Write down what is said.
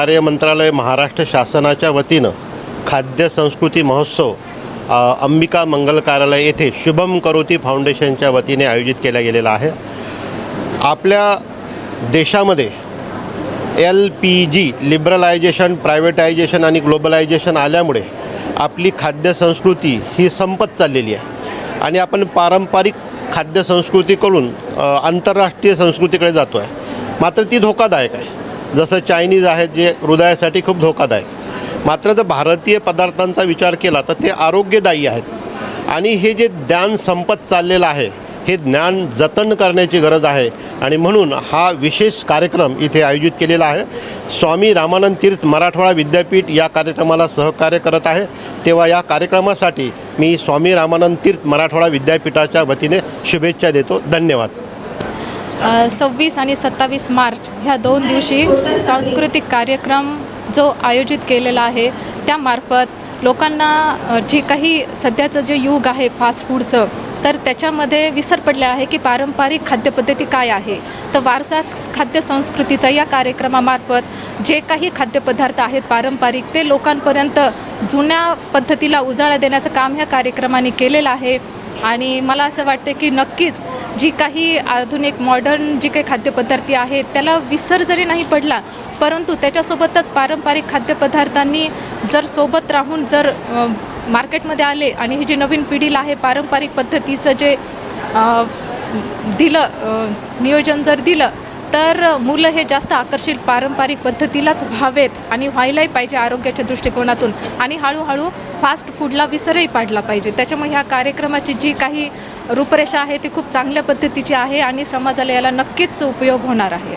कार्य मंत्रालय महाराष्ट्र शासनाच्या वतीनं खाद्य संस्कृती महोत्सव अंबिका मंगल कार्यालय येथे शुभम करोती फाउंडेशनच्या वतीने आयोजित केला गेलेला आहे. आपल्या देशामध्ये L P G liberalisation privatisation आणि ग्लोबलायझेशन आल्यामुळे आपली खाद्य संस्कृती ही संपत चाललेली आहे. आणि आपण पारंपरिक खाद्य संस्कृतीकडून आंतरराष्ट्रीय संस्कृतीकडे जातो आहे मात्र ती धोकादायक आहे. जसं चायनीज आहेत जे हृदयासाठी खूप धोकादायक. मात्र जर भारतीय पदार्थांचा विचार केला तर ते आरोग्यदायी आहेत. आणि हे जे ज्ञान संपत चाललेलं आहे हे ज्ञान जतन करण्याची गरज आहे. आणि म्हणून हा विशेष कार्यक्रम इथे आयोजित केलेला आहे. स्वामी रामानंद तीर्थ मराठवाडा विद्यापीठ या कार्यक्रमाला सहकार्य करत आहे. तेव्हा या कार्यक्रमासाठी मी स्वामी रामानंद तीर्थ मराठवाडा विद्यापीठाच्या वतीने शुभेच्छा देतो. धन्यवाद. सव्वीस आणि सत्तावीस मार्च ह्या दोन दिवशी सांस्कृतिक कार्यक्रम जो आयोजित केलेला आहे त्यामार्फत लोकांना जे काही सध्याचं जे युग आहे फास्ट फूडचं तर त्याच्यामध्ये विसर पडले आहे की पारंपरिक खाद्यपद्धती काय आहे. तर वारसा खाद्य संस्कृतीचा या कार्यक्रमामार्फत जे काही खाद्यपदार्थ आहेत पारंपरिक ते लोकांपर्यंत जुन्या पद्धतीला उजाळा देण्याचं काम ह्या कार्यक्रमाने केलेलं आहे. आणि मला असं वाटतं की नक्कीच जी काही आधुनिक मॉडर्न जी काही खाद्यपदार्थ आहेत त्याला विसर जरी नाही पडला परंतु त्याच्यासोबतच पारंपरिक खाद्यपदार्थांनी जर सोबत राहून जर मार्केटमध्ये आले आणि ही जी नवीन पिढीला आहे पारंपरिक पद्धतीचं जे दिलं नियोजन जर दिलं तर मुलं हे जास्त आकर्षित पारंपरिक पद्धतीलाच व्हावेत आणि व्हायलाही पाहिजे आरोग्याच्या दृष्टिकोनातून. आणि हळूहळू फास्ट फूडला विसरही पाडला पाहिजे. त्याच्यामुळे ह्या कार्यक्रमाची जी काही रूपरेषा आहे ती खूप चांगल्या पद्धतीची आहे आणि समाजाला याला नक्कीच उपयोग होणार आहे.